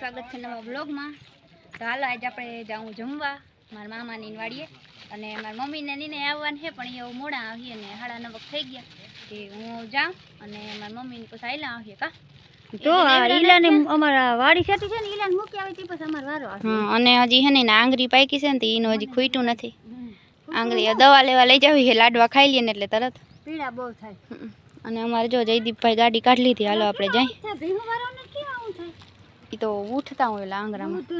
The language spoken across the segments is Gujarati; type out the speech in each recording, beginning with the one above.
સ્વાગત છે નવા બ્લોગમાં તો હાલો આજે આપણે જાઉં જમવા. મારા મામાની વાડીએ અને મારા મમ્મીને નીને આવવાનું છે પણ એવું મોડા આવીએ ને સાડા નવ થઈ ગયા. કે હું જાઉં અને મારા મમ્મીને પછી આયલા આવીએ કા? તો ઈલાને અમારા વાડી સેટી છે ને ઈલાને મૂકી આવી પછી અમાર વારો હા અને હજી હે ને આંગળી પાકી છે ને તો એનું હજી ખૂટ્યું નથી. આંગળી દવા લેવા લઈ જાવી છે લાડવા ખાઈ લઈએ ને એટલે તરત. પીડા બહુ થાય. અને અમારે જો જયદીપભાઈ ગાડી કાઢી લીધી હાલો આપણે જઈ ત્યાં ભીહું વાળાને કેમ આવું થાય એ તો ઉઠતા હોય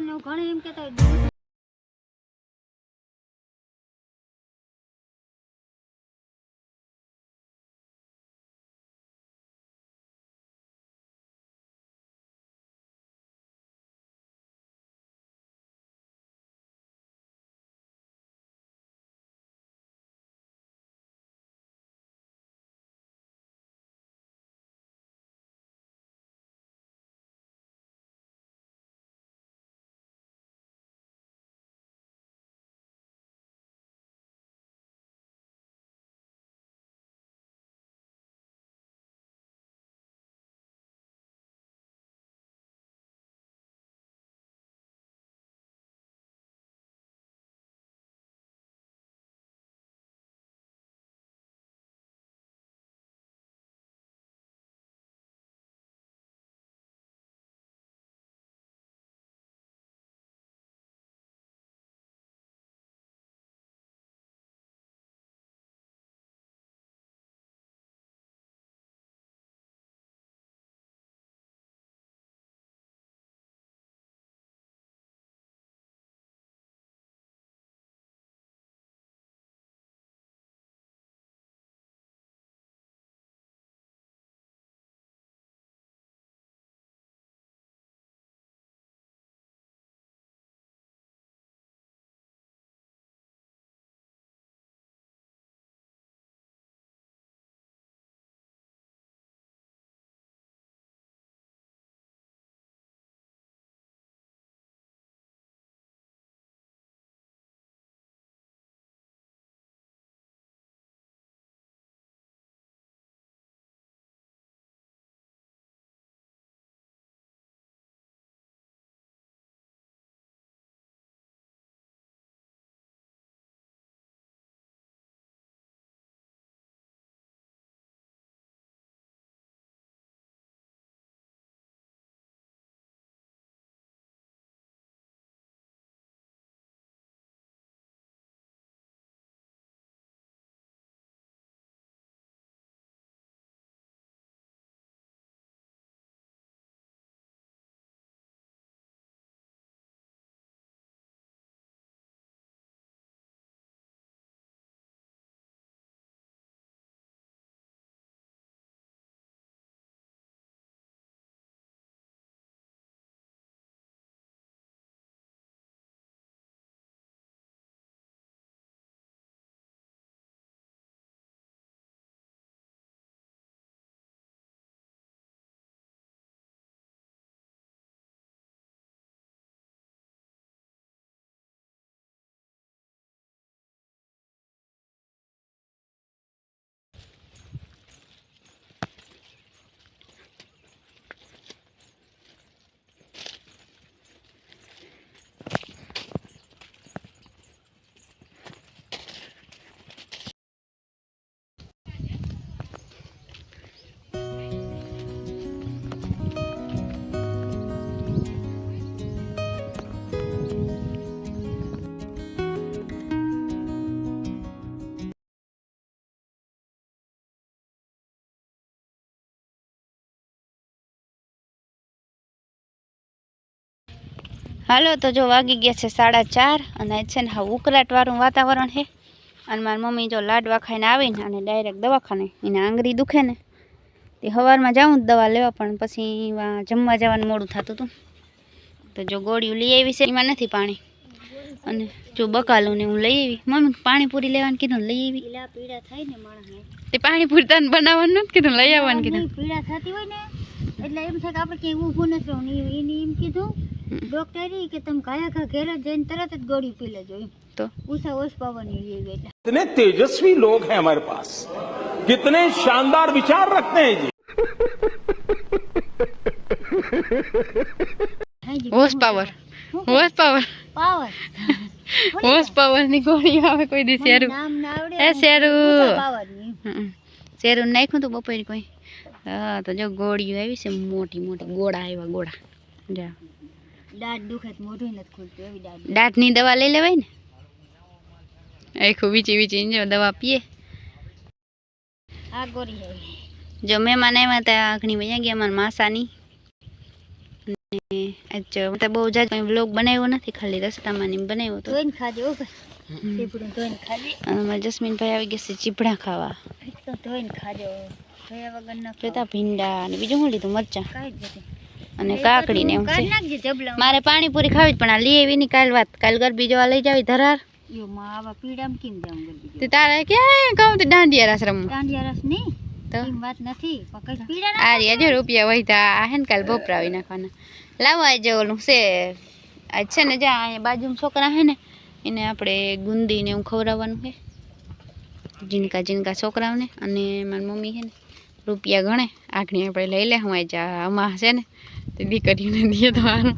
ને ઘણે એમ કહેતા હોય હાલો તો જો વાગી ગયા છે સાડા ચાર અને આજ છે ને હા ઉકળાટવાળું વાતાવરણ છે. અને મારી મમ્મી જો લાડવા ખાઈને આવીને અને ડાયરેક્ટ દવાખાને એને આંગળી દુખે ને તે સવારમાં જાઉં જ દવા લેવા પણ પછી વા જમવા જવાનું મોડું થતું હતું. તો જો ગોળીઓ લઈ આવી છે એમાં નથી પાણી. અને જો બકાલું ને હું લઈ આવી. મમ્મી પાણીપુરી લેવાનું કીધું લઈ આવી. પીલા પીડા થાય ને માણસને તે પાણીપુરી તને બનાવવાનું નથી કીધું લઈ આવવાનું કીધું. નહીં, પીડા થતી હોય ને એટલે એમ થાય કે આપણે ક્યાંય ઊભું નથી રહેવું. ને એને એમ કીધું ડોક્ટરે કે તમે કયા કયા ઘેર જ જઈને તરત જ ગોળી પી લેજો એમ તો ઉષા ઓછ પાવાની લેવી એટલે कितने तेजस्वी लोग हैं हमारे पास कितने शानदार विचार रखते हैं जी થાય જ horse power horse power power horse power ની ગોળી આવે કોઈ દી શેરું નામ ના આવડે એ શેરું પાવર ની હમ. શેરું નાખ્યું તું બપોરે કોઈ હા તો જો ગોળીઓ આવી છે મોટી મોટી ગોળા આવ્યા ગોળા જા દાંત દુખે મોઢું નથી ખુલતું એવી દાંત દાંતની દવા લઈ લેવાય ને? આખું વીચી વીચી દવા પીએ. આ ગોરી જો મહેમાન આવ્યા હતા આખણી વયા ગયા મારા માસાની. તો બહુ જાજ વ્લોગ બનાવ્યો નથી ખાલી રસ્તામાં ને બનાવ્યો તો ધોઈને ખાજે ભાઈ. ધોઈને ખાજે. અમારા જસ્મીનભાઈ આવી ગયા છે ચીપડા ખાવા. ધોઈને ખાજો વગર ના જોતા ભીંડા અને બીજું શું લીધું? મરચાં. કાંઈ જ નથી. અને કાકડી ને એમ છે. મારે પાણીપુરી ખાવી પણ આ લઈ આવી ની કાલ વાત. કાલ ગરબી જોવા લઈ જાવી ધરાર. યો માં આવા પીડામ કેમ જાઉં ગરબી તે તારે ક્યાંય કહું તો દાંડિયા રસ રમવું. દાંડિયા રસ નહીં? તો? વાત નથી. આ રહ્યા જો રૂપિયા વહીતા આ હે ને કાલ ભોપરાવી નાખવાના. લાવો આજે ઓલું છે આજ છે ને જ્યાં અહીંયા બાજુમાં છોકરા હે ને એને આપણે ગુંદી ને એવું ખવડાવવાનું છે. જીનકા જીનકા છોકરાઓને અને મારી મમ્મી છે ને. રૂપિયા ગણે. આખણી આપણે લઈ લે હું આજે આ અમા છે ને, તે દીકરીને દઈએ હારું.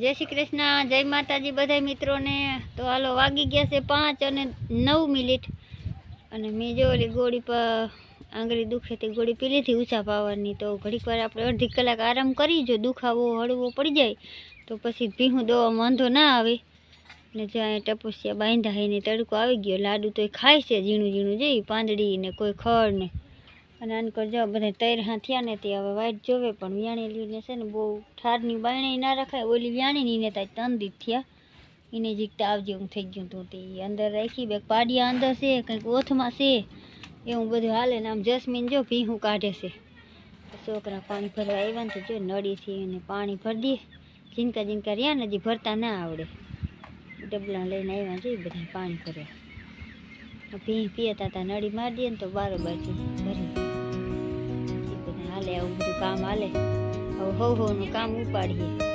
જય શ્રી કૃષ્ણ, જય માતાજી બધા મિત્રોને. તો હાલો વાગી ગયા છે પાંચ અને નવ મિનિટ. અને મેં જો ઓલી ગોળી પર આંગળી દુખે તે ગોળી પી લીધી ઊંચા પાવરની તો ઘડીક વાર આપણે અડધી કલાક આરામ કરી, જો દુખાવો, હળવો પડી જાય, તો પછી ભીહું દવા વાંધો ના આવે. ને જ્યાં ટપોસિયા બાંધા હોય ને તડકો આવી ગયો, લાડુ તો ખાય છે ઝીણું ઝીણું જોઈ પાંદડી ને કોઈ ખડ ને. અને આનકર જો બધા તૈરહા થયા ને તે હવે વાઈટ જોવે, પણ વ્યાણેલીને છે ને બહુ ઠારની બાયણે ના રખાય. ઓલી વ્યાણી ને ત્યાં તંદી થયા. એને જીકતા આવજે હું થઈ ગયું હતું તે અંદર રાખી, બે પાડિયા અંદર છે, કંઈક ઓથમાં છે. એવું બધું હાલે ને આમ જસ્મીન જો ભીહું કાઢે છે. છોકરા પાણી ભરવા આવ્યા ને જો નળીથી એને પાણી ભરી દે. જીનકા જીનકા રહ્યા ને હજી ભરતા ના આવડે. ડબલા લઈને આવ્યા છે બધા પાણી ભરવા ભીહ પીતા હતા નળી મારી દે ને તો બારોબાર ભરી હાલે આવું બધું કામ હાલે. હવે હવ હવનું કામ ઉપાડીએ.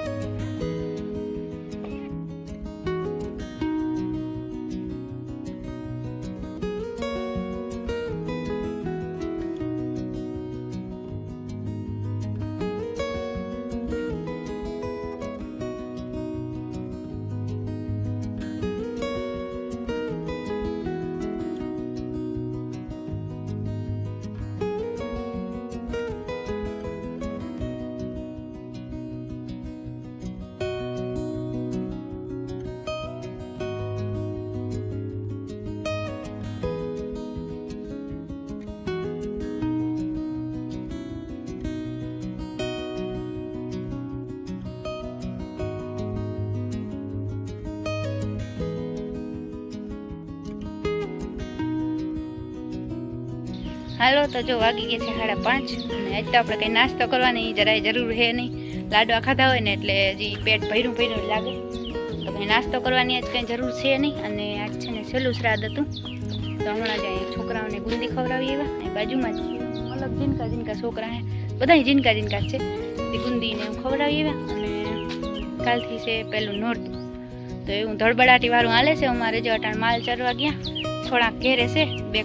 હાલો, તો જો વાગી ગયા છે સાડા પાંચ અને આજ તો આપણે કંઈ નાસ્તો કરવાની જરાય જરૂર છે નહીં. લાડવા ખાધા હોય ને એટલે હજી પેટ ભર્યું ભર્યું લાગે. તો કંઈ નાસ્તો કરવાની આજ કંઈ જરૂર છે નહીં અને આજ છે ને સહેલું શ્રાદ્ધ હતું. તો હમણાં જ છોકરાઓને ગુંદી ખવડાવી એવા અને બાજુમાં જ મતલબ જીનકા જીનકા છોકરા બધા જીનકા જીનકા છે. તે ગુંદીને એવું ખવડાવી એવા અને કાલથી છે પેલું નોરતું. તો એવું ધડબડાટી વાળું હાલે છે અમારે જો અટાણ માલ ચરવા ગયા. થોડાક ઘેરે છે, બે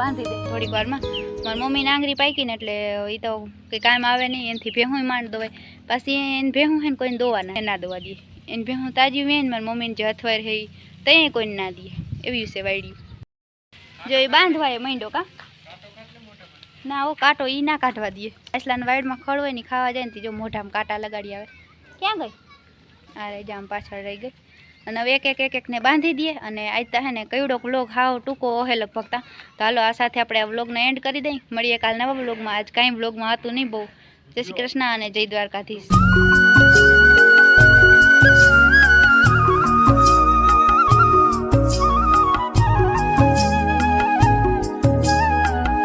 બાંધી દે. થોડીક વારમાં મારી મમ્મી નાંગરી પાકીને એટલે એ તો કંઈ કામ આવે નહીં, એનાથી ભેહું માંડ દોવાય. પાછી એને ભેહું હે ને કોઈને દોવા ના ના દોવા દઈએ એને ભેહું તાજી વેન, મારી મમ્મીને જે અથવાર હે ત્યાં કોઈને ના દઈએ એવી છે વાયડી. જો એ બાંધવા એ માંડો કા? ના, ઓ કાંટો એ ના કાઢવા દઈએ આસલાના વાયડમાં ખળવાય હોય ને ખાવા જાય ને તે જો મોઢામાં કાંટા લગાડી આવે. ક્યાં ગઈ? રહી જામ પાછળ રહી ગઈ. અને હવે એક એક એક એકને બાંધી દઈએ અને આજતા હે ને કઈડો વ્લોગ હાવ ટૂંકો ઓહે લગભગ તા. તો હાલો, આ સાથે આપણે આ વ્લોગને એન્ડ કરી દઈએ મળીએ કાલ નવા વ્લોગમાં આજ કાંઈ વ્લોગમાં હતું નહીં બહુ. જય શ્રી કૃષ્ણ અને જય દ્વારકાધીશ.